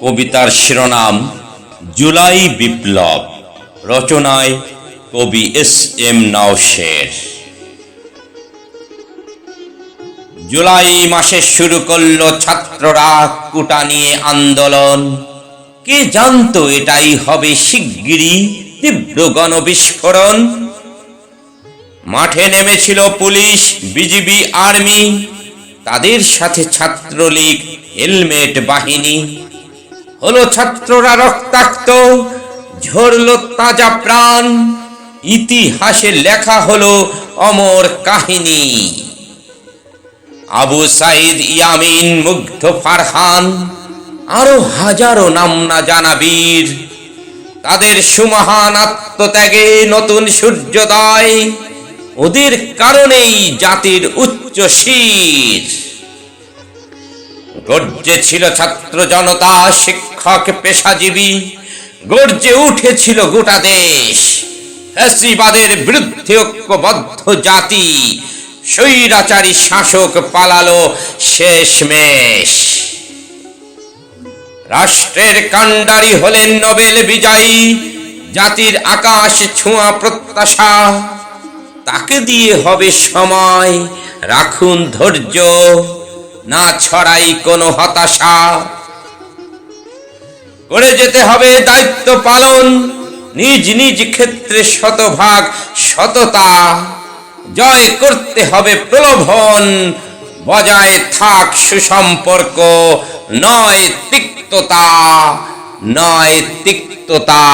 কবিতার শিরোনাম জুলাই বিপ্লব, রচনায় কবি এস এম নাওশের। জুলাই মাসে শুরু করল ছাত্ররা কুটা নিয়ে আন্দোলন। কে জানতো এটাই হবে শিগগিরই তীব্র গণবিস্ফোরণ? মাঠে নেমেছিল পুলিশ, বিজিবি, আর্মি, তাদের সাথে ছাত্রলীগ, হেলমেট বাহিনী। হলো ছাত্ররা রক্তাক্ত, ঝরলো তাজা প্রাণ। ইতিহাসে লেখা হলো অমর কাহিনী। আবু সাইদ ইয়ামিন, মুগ্ধ ফারহান, আরও হাজারো নাম না জানা বীর। তাদের সুমহান আত্মত্যাগে নতুন সূর্যোদয়। ওদের কারণেই জাতির উচ্চ শির। গর্জে ছিল ছাত্র জনতা, শিক্ষক, পেশাজীবী। গর্জে উঠেছিল গোটা দেশ। ফ্যাসিবাদের বিরুদ্ধে ঐক্যবদ্ধ জাতি। স্বৈরাচারী শাসক পালালো শেষমেশ। রাষ্ট্রের কাণ্ডারি হলেন নোবেল বিজয়ী, জাতির আকাশ ছোঁয়া প্রত্যাশা। তাকে দিয়ে হবে সময়, রাখুন ধৈর্য। না ছড়াই কোনো হতাশা। করে যেতে হবে দায়িত্ব পালন, নিজ নিজ ক্ষেত্রে শতভাগ সততা। জয় করতে হবে প্রলোভন, বজায় থাক সুসম্পর্ক, নয় তিক্ততা নয় তিক্ততা।